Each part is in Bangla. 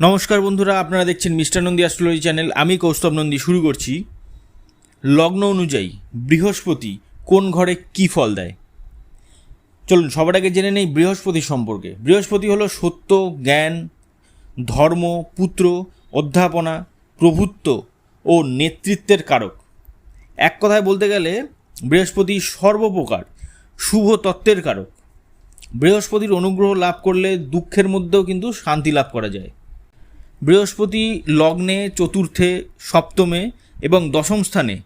নমস্কার বন্ধুরা, আপনারা দেখছেন মিস্টার নন্দী অ্যাস্ট্রোলজি চ্যানেল আমি কৌস্তব নন্দী, শুরু করছি। লগ্ন অনুযায়ী বৃহস্পতি কোন ঘরে কি ফল দেয়? চলুন, সবার আগে জেনে নেই বৃহস্পতি সম্পর্কে। বৃহস্পতি হলো সত্য, জ্ঞান, ধর্ম, পুত্র, অধ্যাপনা, প্রভুত্ব ও নেতৃত্বের কারক। এক কথায় বলতে গেলে, বৃহস্পতি সর্বপ্রকার, শুভ তত্ত্বের কারক। বৃহস্পতির অনুগ্রহ লাভ করলে দুঃখের মধ্যেও কিন্তু শান্তি লাভ করা যায়। বৃহস্পতি লগ্নে, চতুর্থে, সপ্তমে এবং দশম স্থানে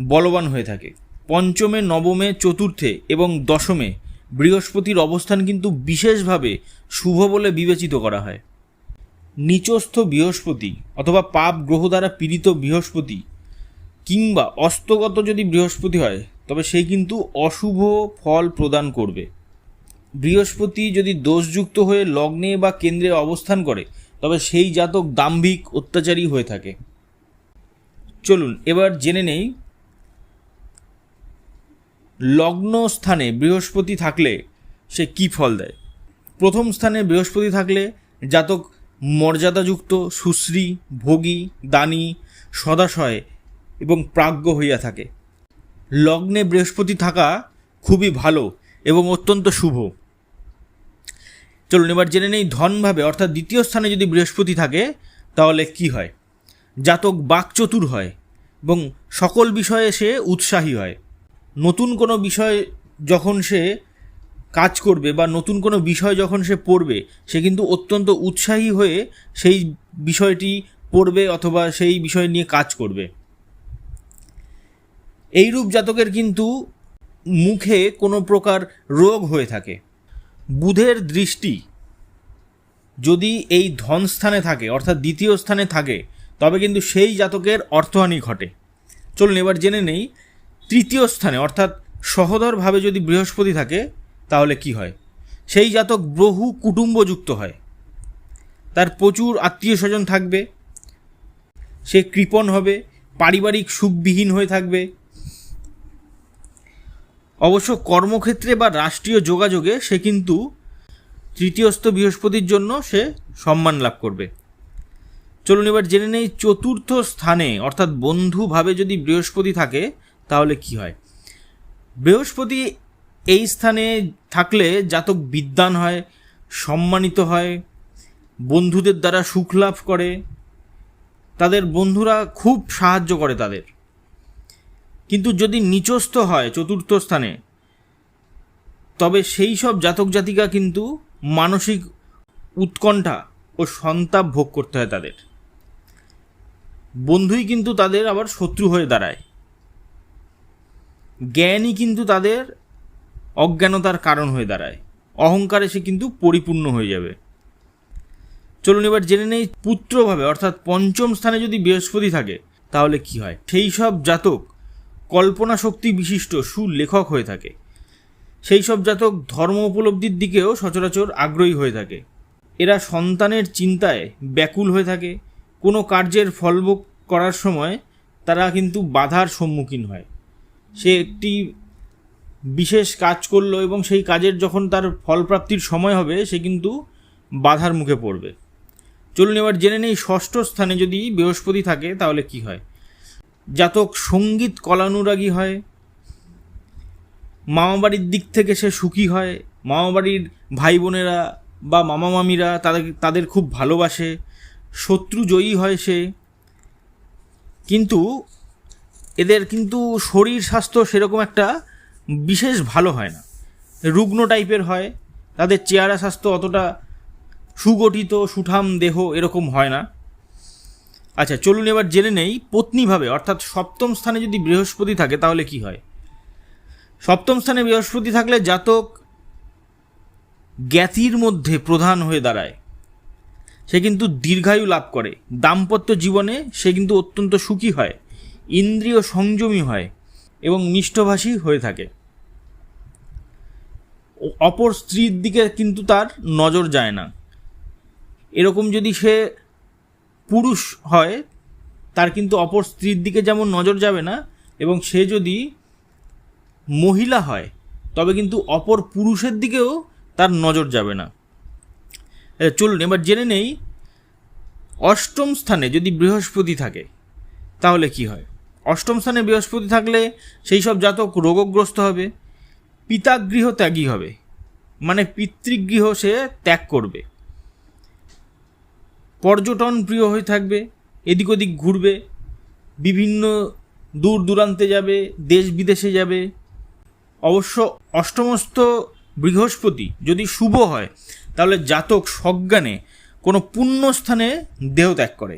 বলবান হয়ে থাকে। পঞ্চমে, নবমে, চতুর্থে এবং দশমে বৃহস্পতির অবস্থান কিন্তু বিশেষভাবে শুভ বলে বিবেচিত করা হয়। নিচস্থ বৃহস্পতি অথবা পাপ গ্রহ দ্বারা পীড়িত বৃহস্পতি কিংবা অস্তগত যদি বৃহস্পতি হয়, তবে সে কিন্তু অশুভ ফল প্রদান করবে। বৃহস্পতি যদি দোষযুক্ত হয়ে লগ্নে বা কেন্দ্রে অবস্থান করে তবে সেই জাতক দাম্ভিক অত্যাচারী হয়ে থাকে। চলুন, এবার জেনে নেই, লগ্ন স্থানে বৃহস্পতি থাকলে সে কি ফল দেয়? প্রথম স্থানে বৃহস্পতি থাকলে জাতক মর্যাদাযুক্ত, সুশ্রী, ভোগী, দানী, সদাশয় এবং প্রাজ্ঞ হইয়া থাকে। লগ্নে বৃহস্পতি থাকা খুবই ভালো এবং অত্যন্ত শুভ। চলুন, এবার জেনে নেই ধনভাবে, অর্থাৎ দ্বিতীয় স্থানে যদি বৃহস্পতি থাকে, তাহলে কি হয়? জাতক বাকচতুর হয়, এবং সকল বিষয়ে সে উৎসাহী হয়। নতুন কোনো বিষয় যখন সে কাজ করবে, বা নতুন কোনো বিষয় যখন সে পড়বে, সে কিন্তু অত্যন্ত উৎসাহী হয়ে সেই বিষয়টি পড়বে, অথবা সেই বিষয় নিয়ে কাজ করবে। এইরূপ জাতকের কিন্তু মুখে কোনো প্রকার রোগ হয়ে থাকে। বুধের দৃষ্টি যদি এই ধন স্থানে থাকে, অর্থাৎ দ্বিতীয় স্থানে থাকে, তবে কিন্তু সেই জাতকের অর্থহানি ঘটে। চলুন এবার জেনে নেই তৃতীয় স্থানে, অর্থাৎ সহদরভাবে যদি বৃহস্পতি থাকে, তাহলে কি হয়? সেই জাতক বহু কুটুম্বযুক্ত হয়। তার প্রচুর আত্মীয় স্বজন থাকবে, সে কৃপণ হবে, পারিবারিক সুখবিহীন হয়ে থাকবে অবশ্য কর্মক্ষেত্রে বা রাষ্ট্রীয় যোগাযোগে সে কিন্তু তৃতীয়স্থ বৃহস্পতির জন্য সে সম্মান লাভ করবে। চলুন এবার জেনে নেই চতুর্থ স্থানে, অর্থাৎ বন্ধুভাবে যদি বৃহস্পতি থাকে, তাহলে কি হয়? বৃহস্পতি এই স্থানে থাকলে জাতক বিদ্বান হয়, সম্মানিত হয়, বন্ধুদের দ্বারা সুখ লাভ করে, তাদের বন্ধুরা খুব সাহায্য করে তাদের। কিন্তু যদি নিচস্থ হয় চতুর্থ স্থানে, তবে সেই সব জাতক জাতিকা কিন্তু মানসিক উৎকণ্ঠা ও সন্তাপ ভোগ করতে হয় তাদের। বন্ধুই কিন্তু তাদের আবার শত্রু হয়ে দাঁড়ায়। জ্ঞানই কিন্তু তাদের অজ্ঞানতার কারণ হয়ে দাঁড়ায়। অহংকারে সে কিন্তু পরিপূর্ণ হয়ে যাবে। চলুন এবার জেনে নেই পুত্রভাবে, অর্থাৎ পঞ্চম স্থানে যদি বৃহস্পতি থাকে, তাহলে কি হয়? সেই সব জাতক কল্পনা শক্তি বিশিষ্ট সুলেখক হয়ে থাকে। সেই সব জাতক ধর্ম উপলব্ধির দিকেও সচরাচর আগ্রহী হয়ে থাকে। এরা সন্তানের চিন্তায় ব্যাকুল হয়ে থাকে। কোনো কার্যের ফলভোগ করার সময় তারা কিন্তু বাধার সম্মুখীন হয়। সে একটি বিশেষ কাজ করল এবং সেই কাজের যখন তার ফলপ্রাপ্তির সময় হবে, সে কিন্তু বাধার মুখে পড়বে। চলুন এবার জেনে নেই ষষ্ঠ স্থানে যদি বৃহস্পতি থাকে, তাহলে কি হয়? জাতক সংগীত কলানুরাগী হয়, মামাবাড়ির দিক থেকে সে সুখী হয়, মামাবাড়ির ভাই বোনেরা বা মামা মামিরা তাদের তাদের খুব ভালোবাসে, শত্রু জয়ী হয় সে। কিন্তু এদের কিন্তু শরীর স্বাস্থ্য সেরকম একটা বিশেষ ভালো হয় না। রুগ্ন টাইপের হয়, তাদের চেহারা স্বাস্থ্য অতটা সুগঠিত, সুঠাম দেহ এরকম হয় না। আচ্ছা চলুন এবার জেনে নেই পত্নীভাবে, অর্থাৎ সপ্তম স্থানে যদি বৃহস্পতি থাকে, তাহলে কি হয়? সপ্তম স্থানে বৃহস্পতি থাকলে জাতক জ্ঞাতির মধ্যে প্রধান হয়ে দাঁড়ায়। সে কিন্তু দীর্ঘায়ু লাভ করে। দাম্পত্য জীবনে সে কিন্তু অত্যন্ত সুখী হয়, ইন্দ্রিয় সংযমী হয় এবং মিষ্টভাষী হয়ে থাকে। অপর স্ত্রীর দিকে কিন্তু তার নজর যায় না। এরকম যদি সে পুরুষ হয়, তার কিন্তু অপর স্ত্রীর দিকে যেমন নজর যাবে না, এবং সে যদি মহিলা হয়, তবে কিন্তু অপর পুরুষের দিকেও তার নজর যাবে না। চলুন, এবার জেনে নেই, অষ্টম স্থানে যদি বৃহস্পতি থাকে, তাহলে কি হয়? অষ্টম স্থানে বৃহস্পতি থাকলে সেই সব জাতক রোগগ্রস্ত হবে, পিতাগৃহ ত্যাগী হবে মানে পিতৃগৃহ সে ত্যাগ করবে। পর্যটন প্রিয় হয়ে থাকবে, এদিক ওদিক ঘুরবে, বিভিন্ন দূর দূরান্তে যাবে, দেশ বিদেশে যাবে। অবশ্য অষ্টমস্ত বৃহস্পতি যদি শুভ হয়, তাহলে জাতক সজ্ঞানে কোনো পুণ্যস্থানে দেহ ত্যাগ করে।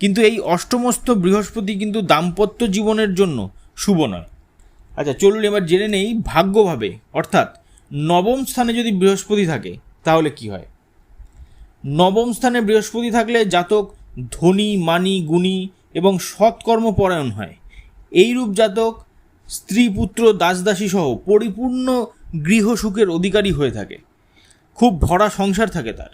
কিন্তু এই অষ্টমস্ত বৃহস্পতি কিন্তু দাম্পত্য জীবনের জন্য শুভ নয়। আচ্ছা চলুন এবার জেনে নেই ভাগ্যভাবে, অর্থাৎ নবম স্থানে যদি বৃহস্পতি থাকে, তাহলে কি হয়? নবম স্থানে বৃহস্পতি থাকলে জাতক ধনী, মানি, গুণী এবং সৎকর্মপরায়ণ হয়। এইরূপ জাতক স্ত্রী, পুত্র, দাসদাসী সহ পরিপূর্ণ গৃহসুখের অধিকারী হয়ে থাকে। খুব ভরা সংসার থাকে তার।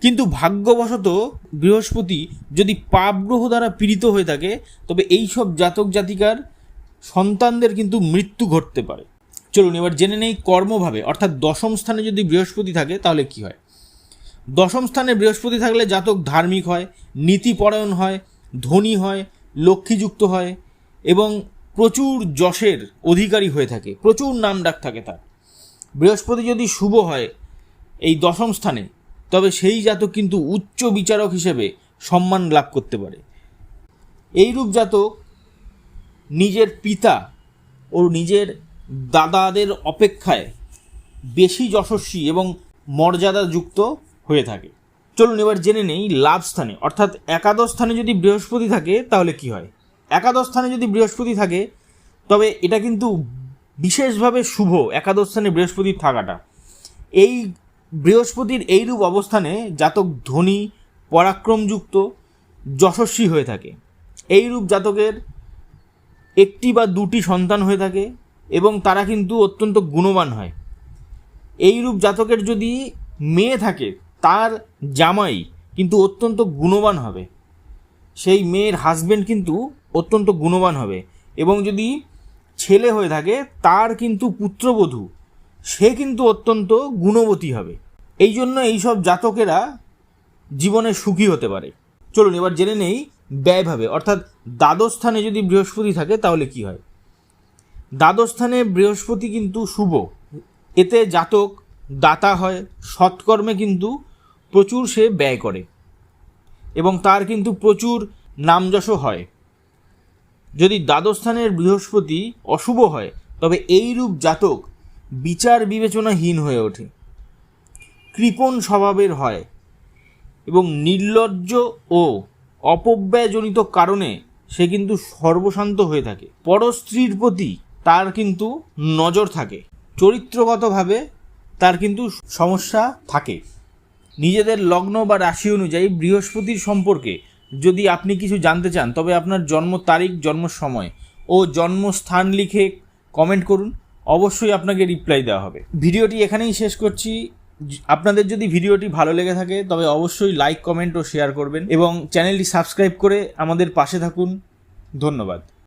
কিন্তু ভাগ্যবশত বৃহস্পতি যদি পাপ গ্রহ দ্বারা পীড়িত হয়ে থাকে, তবে এই সব জাতক জাতিকার সন্তানদের কিন্তু মৃত্যু ঘটতে পারে। চলুন এবার জেনে নেই কর্মভাবে। অর্থাৎ দশম স্থানে যদি বৃহস্পতি থাকে, তাহলে কি হয়? দশম স্থানে বৃহস্পতি থাকলে জাতক ধার্মিক হয়, নীতিপরায়ণ হয়, ধনী হয়, লক্ষ্মীযুক্ত হয় এবং প্রচুর যশের অধিকারী হয়ে থাকে, প্রচুর নাম ডাক থাকে তার। বৃহস্পতি যদি শুভ হয় এই দশম স্থানে, তবে সেই জাতক কিন্তু উচ্চ বিচারক হিসেবে সম্মান লাভ করতে পারে। এইরূপ জাতক নিজের পিতা ও নিজের দাদাদের অপেক্ষায় বেশি যশস্বী এবং মর্যাদাযুক্ত হয়ে থাকে। চলুন এবার জেনে নেই লাভ স্থানে। অর্থাৎ একাদশ স্থানে যদি বৃহস্পতি থাকে, তাহলে কি হয়? একাদশ স্থানে যদি বৃহস্পতি থাকে, তবে এটা কিন্তু বিশেষভাবে শুভ একাদশ স্থানে বৃহস্পতির থাকাটা। এই বৃহস্পতির এইরূপ অবস্থানে জাতক ধনী, পরাক্রমযুক্ত, যশস্বী হয়ে থাকে। এইরূপ জাতকের একটি বা দুটি সন্তান হয়ে থাকে এবং তারা কিন্তু অত্যন্ত গুণবান হয়। এইরূপ জাতকের যদি মেয়ে থাকে তার জামাই কিন্তু অত্যন্ত গুণবান হবে। সেই মেয়ের হাজবেন্ড কিন্তু অত্যন্ত গুণবান হবে এবং যদি ছেলে হয়ে থাকে, তার কিন্তু পুত্রবধূ, সে কিন্তু অত্যন্ত গুণবতী হবে। এই জন্য এইসব জাতকেরা জীবনে সুখী হতে পারে। চলুন, এবার জেনে নেই ব্যয়ভাবে অর্থাৎ দ্বাদশ স্থানে যদি বৃহস্পতি থাকে, তাহলে কি হয়? দ্বাদশ স্থানে বৃহস্পতি কিন্তু শুভ। এতে জাতক, দাতা হয়, সৎকর্মে কিন্তু প্রচুর সে ব্যয় করে। এবং তার কিন্তু প্রচুর নামযশও হয়। যদি দ্বাদশ স্থানের বৃহস্পতি অশুভ হয়, তবে এইরূপ জাতক বিচার বিবেচনাহীন হয়ে ওঠে। কৃপণ স্বভাবের হয় এবং নির্লজ্জ ও অপব্যয়জনিত কারণে সে কিন্তু সর্বশান্ত হয়ে থাকে। পরস্ত্রীর প্রতি তার কিন্তু নজর থাকে। চরিত্রগতভাবে তার কিন্তু সমস্যা থাকে। নিজেদের লগ্ন বা রাশি অনুযায়ী বৃহস্পতির সম্পর্কে যদি আপনি কিছু জানতে চান, তবে আপনার জন্ম তারিখ, জন্ম সময় ও জন্মস্থান লিখে কমেন্ট করুন। অবশ্যই আপনাকে রিপ্লাই দেওয়া হবে। ভিডিওটি এখানেই শেষ করছি। আপনাদের যদি ভিডিওটি ভালো লেগে থাকে, তবে অবশ্যই লাইক কমেন্ট ও শেয়ার করবেন এবং চ্যানেলটি সাবস্ক্রাইব করে আমাদের পাশে থাকুন। ধন্যবাদ।